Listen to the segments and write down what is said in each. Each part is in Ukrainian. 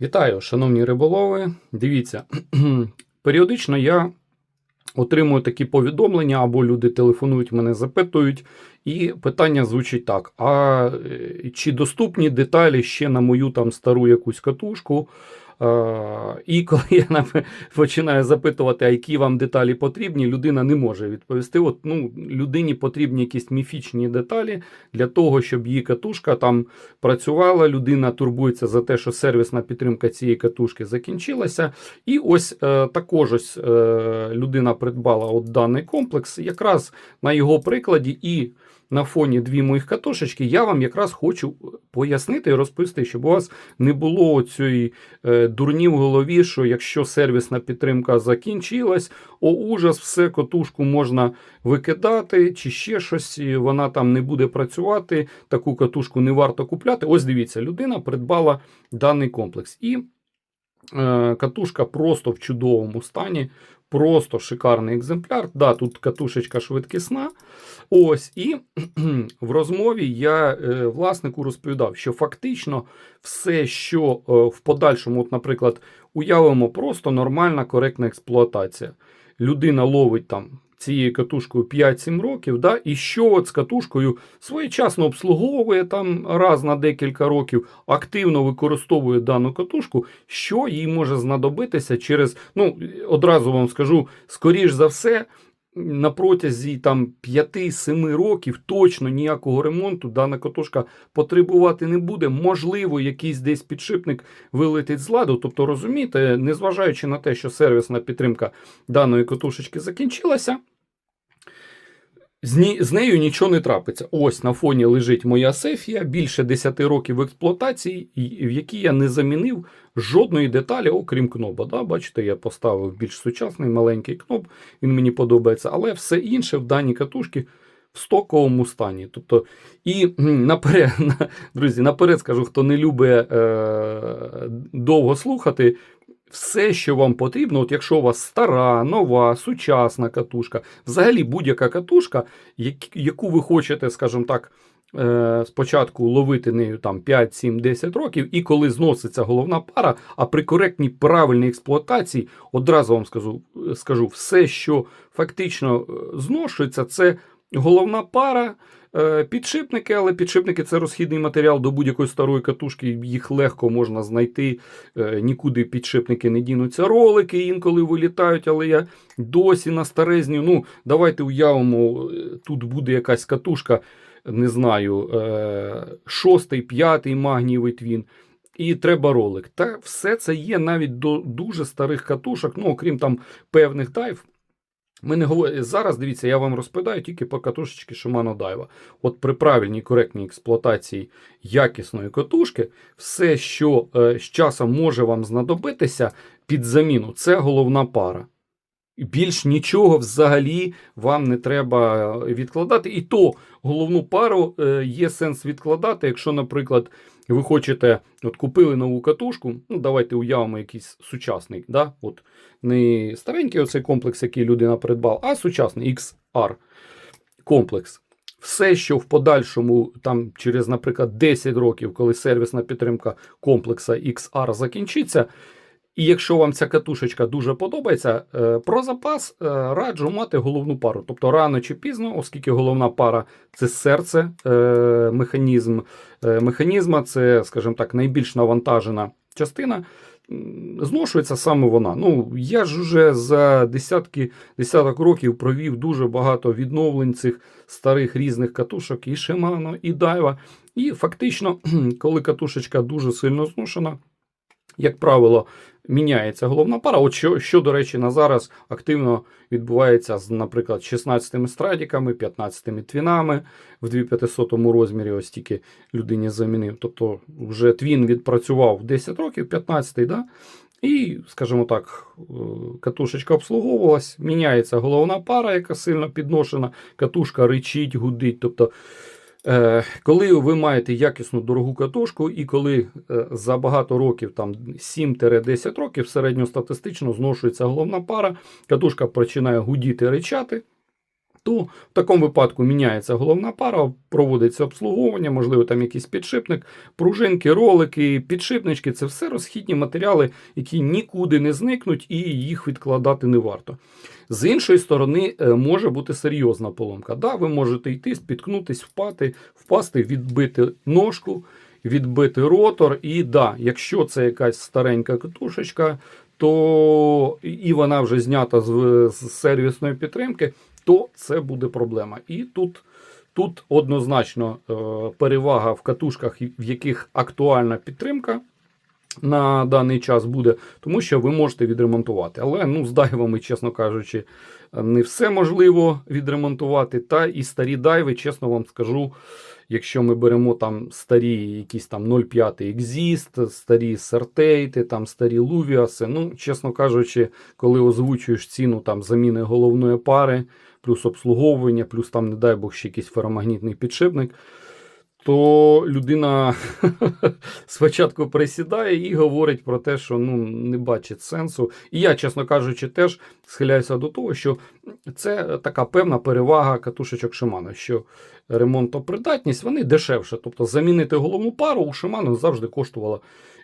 Вітаю, шановні риболови. Дивіться, періодично я отримую такі повідомлення, або люди телефонують, мене запитують, і питання звучить так: а е, чи доступні деталі ще на мою там стару якусь катушку? Е, І коли я починаю запитувати, а які вам деталі потрібні, людина не може відповісти. От, ну, людині потрібні якісь міфічні деталі для того, щоб її катушка там працювала. Людина турбується за те, що сервісна підтримка цієї катушки закінчилася. І ось е, також ось е, людина придбала от даний комплекс. Якраз на його прикладі і на фоні дві моїх катушечки, я вам якраз хочу пояснити і розповісти, щоб у вас не було цієї е, дурні в голові, що якщо сервісна підтримка закінчилась, о ужас, все котушку можна викидати, чи ще щось, вона там не буде працювати. Таку катушку не варто купляти. Ось дивіться, людина придбала даний комплекс. І е, катушка просто в чудовому стані. Просто шикарний екземпляр. Да, тут катушечка швидкісна. Ось, і в розмові я е, власнику розповідав, що фактично все, що е, в подальшому, от, наприклад, уявимо просто нормальна коректна експлуатація. Людина ловить там цією катушкою 5-7 років, да, і що от з катушкою своєчасно обслуговує там раз на декілька років, активно використовує дану катушку, що їй може знадобитися через, ну, одразу вам скажу, скоріш за все, на протязі там 5-7 років точно ніякого ремонту дана катушка потребувати не буде. Можливо, якийсь десь підшипник вилетить з ладу. Тобто, розумієте, незважаючи на те, що сервісна підтримка даної катушечки закінчилася. З, ні, з нею нічого не трапиться. Ось на фоні лежить моя сефія, більше 10 років експлуатації, в якій я не замінив жодної деталі, окрім кноба. Да? Бачите, я поставив більш сучасний маленький кноп, він мені подобається, але все інше в даній катушці в стоковому стані. Тобто, і наперед, друзі, наперед скажу, хто не любить е, довго слухати. Все, що вам потрібно, от якщо у вас стара, нова, сучасна катушка, взагалі будь-яка катушка, яку ви хочете, скажімо так, е, спочатку ловити нею там 5, 7, 10 років, і коли зноситься головна пара, а при коректній правильній експлуатації, одразу вам скажу, скажу все, що фактично е, зношується, це головна пара. е, Підшипники, але підшипники це розхідний матеріал до будь-якої старої катушки, їх легко можна знайти. Е, Нікуди підшипники не дінуться. Ролики інколи вилітають, але я досі на старезні. Ну, давайте уявимо, е, тут буде якась катушка, не знаю, шостий, п'ятий магнієвий твін. І треба ролик. Та все це є навіть до дуже старих катушок, ну окрім там певних дайв. Ми не говоримо зараз. Дивіться, я вам розповідаю тільки по катушечки Shimano Daiwa. От при правильній коректній експлуатації якісної катушки, все, що е, з часом може вам знадобитися під заміну, це головна пара. Більш нічого взагалі вам не треба е, відкладати. І то головну пару е, є сенс відкладати, якщо, наприклад, ви хочете, от купили нову катушку, ну давайте уявимо якийсь сучасний, да? от не старенький оцей комплекс, який людина придбала, а сучасний XR комплекс. Все, що в подальшому, там через, наприклад, 10 років, коли сервісна підтримка комплекса XR закінчиться, і якщо вам ця катушечка дуже подобається, е, про запас е, раджу мати головну пару. Тобто рано чи пізно, оскільки головна пара це серце е, механізм, механізма, це, скажімо так, найбільш навантажена частина. Зношується саме вона. Ну, я ж уже за десятки десяток років провів дуже багато відновлень цих старих різних катушок, і Shimano, і Daiwa. І фактично, коли катушечка дуже сильно зношена, як правило, міняється головна пара. От що, що, до речі, на зараз активно відбувається з, наприклад, 16-ми страдіками, 15 твінами в 2500 розмірі, ось тільки людині замінив. Тобто вже твін відпрацював 10 років, 15 да? І, скажімо так, е, катушечка обслуговувалась, міняється головна пара, яка сильно підношена, катушка ричить, гудить. Тобто, коли ви маєте якісну дорогу катушку, і коли е, за багато років, там 7-10 років, середньостатистично зношується головна пара, катушка починає гудіти, ричати. То в такому випадку міняється головна пара, проводиться обслуговування, можливо, там якийсь підшипник, пружинки, ролики, підшипнички це все розхідні матеріали, які нікуди не зникнуть і їх відкладати не варто. З іншої сторони, е, може бути серйозна поломка. Да, ви можете йти, спіткнутись, впати, впасти, відбити ножку, відбити ротор. І да, якщо це якась старенька катушечка, то і вона вже знята з, з сервісної підтримки, то це буде проблема. І тут, тут однозначно е, перевага в катушках, в яких актуальна підтримка. На даний час буде, тому що ви можете відремонтувати. Але ну, з дайвами, чесно кажучи, не все можливо відремонтувати. Та і старі дайви, чесно вам скажу, якщо ми беремо там старі якісь там 0,5 Exist, старі сертейти, там старі лувіаси, ну, чесно кажучи, коли озвучуєш ціну там заміни головної пари, плюс обслуговування, плюс там, не дай Бог, ще якийсь феромагнітний підшипник. То людина спочатку присідає і говорить про те, що ну, не бачить сенсу. І я, чесно кажучи, теж схиляюся до того, що це така певна перевага катушечок Shimano, що ремонтопридатність вони дешевше. Тобто замінити головну пару у Shimano завжди коштувала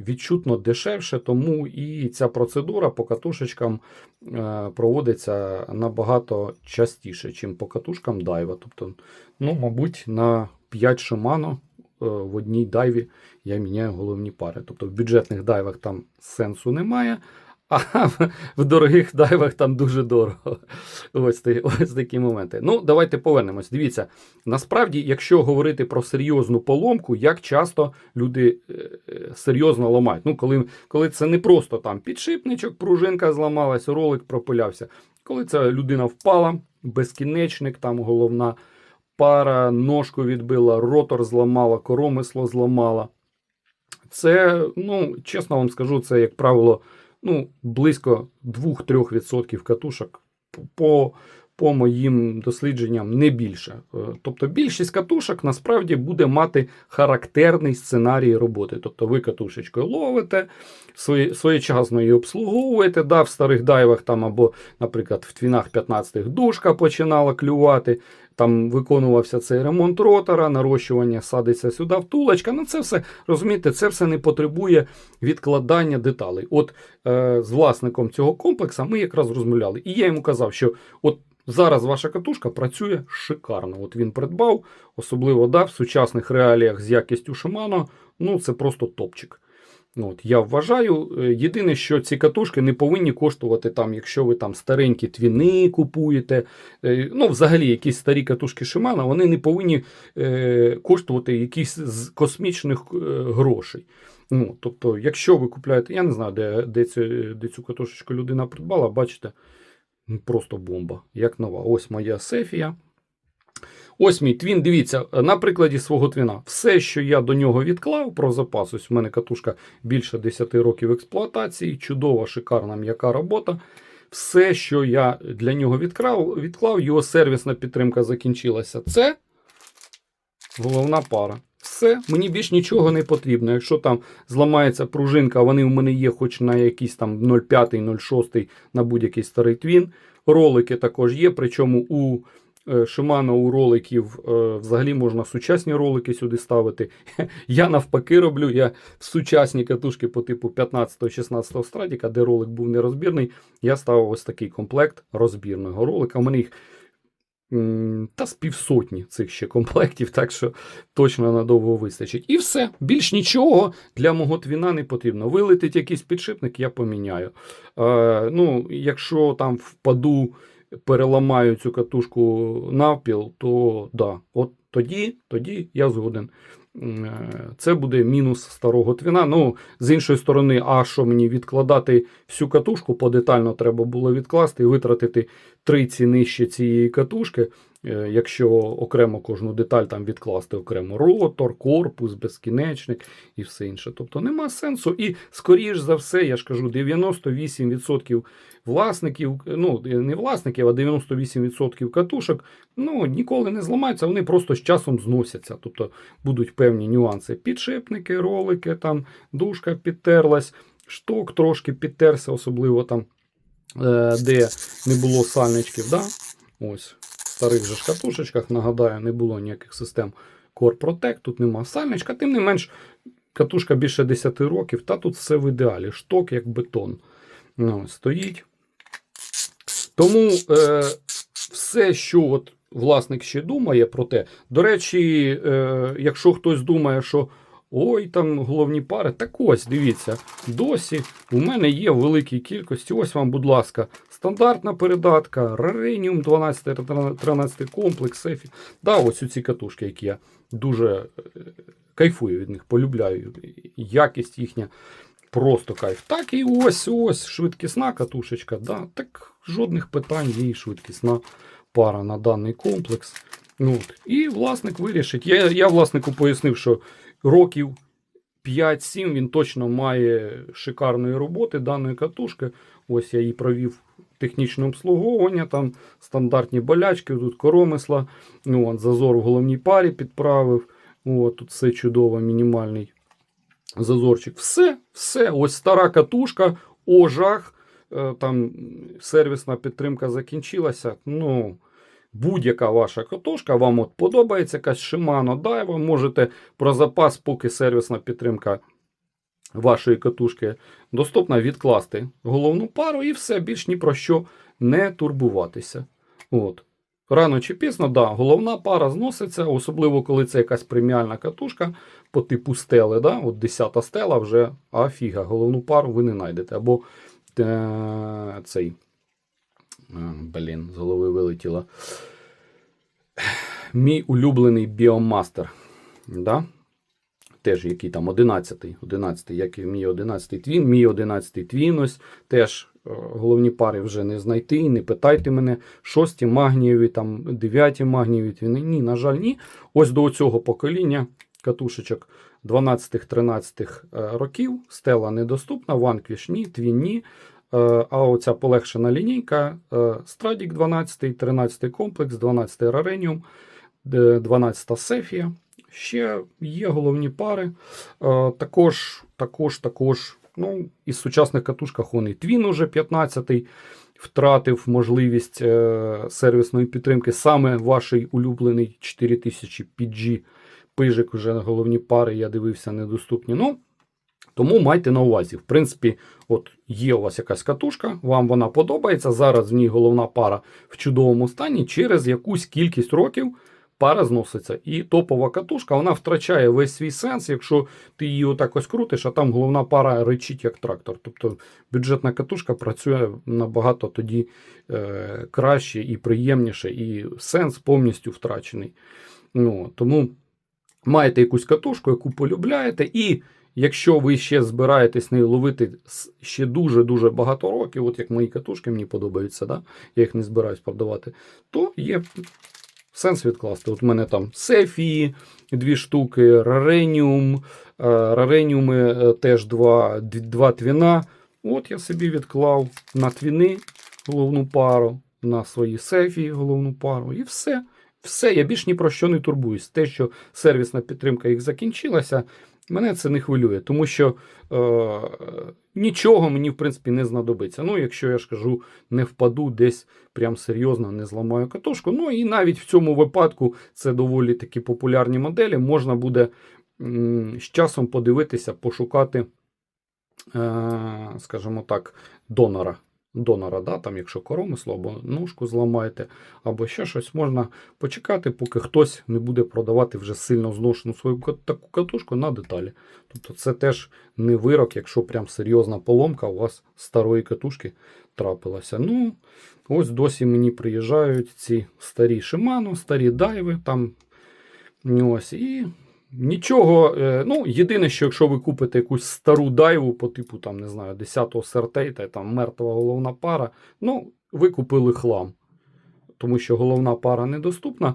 відчутно дешевше, тому і ця процедура по катушечкам е, проводиться набагато частіше, ніж по катушкам дайва. Тобто, ну, мабуть, на 5 Shimano е, в одній дайві я міняю головні пари. Тобто в бюджетних дайвах там сенсу немає, а в, в дорогих дайвах там дуже дорого. Ось, ось такі моменти. Ну, давайте повернемось. Дивіться, насправді, якщо говорити про серйозну поломку, як часто люди е, е, серйозно ламають. Ну, коли, коли це не просто там підшипничок, пружинка зламалась, ролик пропилявся. Коли ця людина впала, безкінечник, там головна пара, ножку відбила, ротор зламала, коромисло зламала. Це, ну, чесно вам скажу, це, як правило, ну, близько 2-3% катушок по, по моїм дослідженням не більше. Е, Тобто більшість катушок насправді буде мати характерний сценарій роботи. Тобто ви катушечкою ловите, своєчасно її обслуговуєте. Да, в старих дайвах там або, наприклад, в твінах 15-х дужка починала клювати. Там виконувався цей ремонт ротора, нарощування садиться сюди втулочка. Ну, це все розумієте, це все не потребує відкладання деталей. От е, з власником цього комплексу ми якраз розмовляли. І я йому казав, що от зараз ваша катушка працює шикарно. От він придбав, особливо да, в сучасних реаліях з якістю Shimano, ну це просто топчик. От, я вважаю, е, єдине, що ці катушки не повинні коштувати там, якщо ви там старенькі твіни купуєте. е, Ну, взагалі, якісь старі катушки Shimano, вони не повинні е, коштувати якісь з космічних е, грошей. Ну, тобто, якщо ви купляєте, я не знаю, де, де, цю, де цю катушечку людина придбала, бачите, просто бомба, як нова. Ось моя Сефія. Ось мій твін. Дивіться, на прикладі свого твіна. Все, що я до нього відклав про запас, ось у мене катушка більше 10 років експлуатації, чудова, шикарна м'яка робота. Все, що я для нього відклав, відклав, його сервісна підтримка закінчилася. Це головна пара. Все, мені більш нічого не потрібно. Якщо там зламається пружинка, вони у мене є хоч на якийсь там 0,5, 0,6 на будь-який старий твін. Ролики також є, причому у е, у роликів е, взагалі можна сучасні ролики сюди ставити. Я навпаки роблю. Я в сучасні катушки по типу 15-16 страдіка, де ролик був нерозбірний, я ставив ось такий комплект розбірного ролика. У мене їх та з півсотні цих ще комплектів, так що точно надовго вистачить. І все. Більш нічого для мого твіна не потрібно. Вилетить якийсь підшипник, я поміняю. Е, ну, якщо там впаду, переламаю цю катушку навпіл, то да, от тоді, тоді я згоден. Е, Це буде мінус старого твіна. Ну, з іншої сторони, а що мені відкладати всю катушку, подетально треба було відкласти і витратити три ціни ще цієї катушки, якщо окремо кожну деталь там відкласти окремо ротор, корпус, безкінечник і все інше. Тобто нема сенсу. І скоріш за все, я ж кажу, 98% власників, ну не власників, а 98% катушок, ну ніколи не зламаються, вони просто з часом зносяться. Тобто будуть певні нюанси. Підшипники, ролики, там дужка підтерлась, шток трошки підтерся, особливо там, е, де не було сальничків. Да? Ось. Старих же катушечках, нагадаю, не було ніяких систем Core Protect, тут нема сальничка, тим не менш, катушка більше 10 років, та тут все в ідеалі, шток як бетон. Ну, стоїть. Тому е, все, що от власник ще думає про те, до речі, е, якщо хтось думає, що ой, там головні пари, так ось, дивіться, досі у мене є в великій кількості. Ось вам, будь ласка, стандартна передатка, Rarenium 12-13 комплекс, Ефі. Да, ось ці катушки, які я дуже е, кайфую від них, полюбляю. Якість їхня просто кайф. Так і ось ось швидкісна катушечка. Да, так жодних питань, є швидкісна пара на даний комплекс. Ну, от. І власник вирішить. Я, я власнику пояснив, що років 5-7 він точно має шикарної роботи даної катушки. Ось я її провів технічне обслуговування, там стандартні болячки, тут коромисла, ну, от, зазор в головній парі підправив. От, тут все чудово, мінімальний зазорчик. Все, все. Ось стара катушка, ожах. е, Там сервісна підтримка закінчилася. Ну, будь-яка ваша катушка, вам от подобається якась Shimano Daiwa, можете про запас, поки сервісна підтримка вашої катушки доступна, відкласти головну пару і все, більш ні про що не турбуватися. От. Рано чи пізно, да, головна пара зноситься, особливо коли це якась преміальна катушка по типу стели. Да? От 10 стела вже афіга, головну пару ви не знайдете. Або е- цей. Е, Блін, з голови вилетіло. Мій улюблений біомастер. Да? Теж який там 11-й, 11-й, як і мій 11-й твін, мій 11-й твін, ось теж е, головні пари вже не знайти, не питайте мене, шості магнієві, там, дев'яті магнієві твіни. Ні, на жаль, ні. Ось до цього покоління катушечок 12-13 е, років стела недоступна, Vanquish ні, твін ні. Е, А оця полегшена лінійка Stradic 12, 13 комплекс, 12 Rarenium, де 12 Cephia. Ще є головні пари. Е, Також, також, також, ну, із сучасних катушках вони Twin уже 15-й втратив можливість е, сервісної підтримки. Саме ваш улюблений 4000 PG пижик вже на головні пари, я дивився, недоступні. Ну, тому майте на увазі. В принципі, от є у вас якась катушка, вам вона подобається. Зараз в ній головна пара в чудовому стані. Через якусь кількість років пара зноситься. І топова катушка вона втрачає весь свій сенс, якщо ти її отак ось крутиш, а там головна пара речить як трактор. Тобто бюджетна катушка працює набагато тоді е, краще і приємніше, і сенс повністю втрачений. Ну, тому маєте якусь катушку, яку полюбляєте, і якщо ви ще збираєтесь нею ловити ще дуже-дуже багато років, от як мої катушки мені подобаються, да? я їх не збираюсь продавати, то є сенс відкласти. От у мене там Сефії, дві штуки, Рареніум, Рареніуми е, теж два, два твіна. От я собі відклав на твіни головну пару, на свої Сефії головну пару, і все. Все, я більш ні про що не турбуюсь. Те, що сервісна підтримка їх закінчилася, мене це не хвилює, тому що е, нічого мені, в принципі, не знадобиться. Ну, якщо я ж кажу, не впаду десь прям серйозно, не зламаю катушку. Ну і навіть в цьому випадку це доволі такі популярні моделі. Можна буде м, з часом подивитися, пошукати, е, скажімо так, донора. Донора, да, там, якщо коромисло або ножку зламаєте, або ще щось, можна почекати, поки хтось не буде продавати вже сильно зношену свою таку катушку на деталі. Тобто це теж не вирок, якщо прям серйозна поломка у вас старої катушки трапилася. Ну, ось досі мені приїжджають ці старі Shimano, старі дайви там. Ось, і нічого. е, Ну, єдине, що якщо ви купите якусь стару дайву по типу, там, не знаю, 10-го сертейта, там мертва головна пара, ну, ви купили хлам. Тому що головна пара недоступна.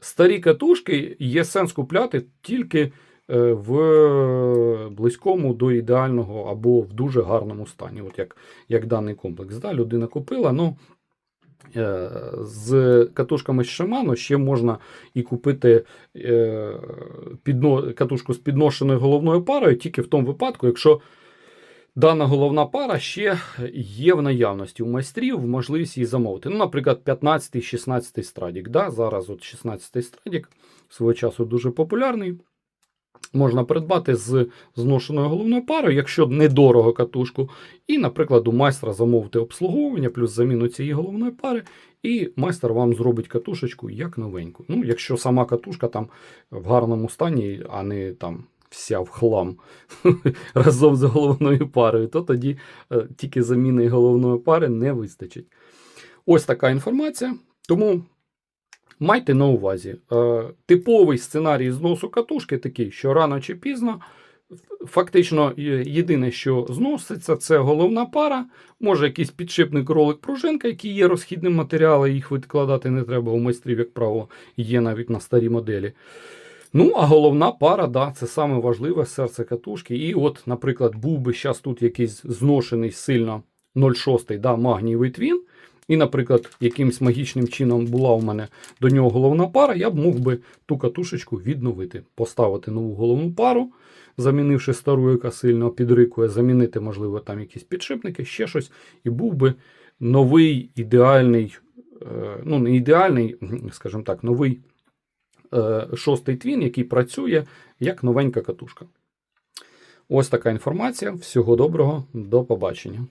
Старі катушки є сенс купляти тільки е, в близькому до ідеального або в дуже гарному стані, от як, як даний комплекс. Да, людина купила, ну. Е, З катушками з Shimano ще можна і купити е, катушку з підношеною головною парою тільки в тому випадку, якщо Дана головна пара ще є в наявності у майстрів, можливість її замовити. Ну, наприклад, 15-16 страдік. Да? Зараз от 16 страдік свого часу дуже популярний. Можна придбати з зношеною головною парою, якщо недорого катушку, і, наприклад, у майстра замовити обслуговування плюс заміну цієї головної пари, і майстер вам зробить катушечку як новеньку. Ну, якщо сама катушка там в гарному стані, а не там вся в хлам разом з головною парою, то тоді е, тільки заміни головної пари не вистачить. Ось така інформація. Тому майте на увазі, е, типовий сценарій зносу катушки такий, що рано чи пізно. Фактично, е, єдине, що зноситься, це головна пара, може якийсь підшипник ролик пружинка, які є розхідним матеріалом, їх відкладати не треба у майстрів, як правило, є навіть на старі моделі. Ну, а головна пара, да, це саме важливе серце катушки. І от, наприклад, був би зараз тут якийсь зношений сильно 0,6 да, магнієвий твін, і, наприклад, якимсь магічним чином була у мене до нього головна пара, я б мог би ту катушечку відновити, поставити нову головну пару, замінивши стару, яка сильно підрикує, замінити, можливо, там якісь підшипники, ще щось, і був би новий ідеальний, е, ну не ідеальний, скажімо так, новий е, шостий твін, який працює як новенька катушка. Ось така інформація. Всього доброго, до побачення.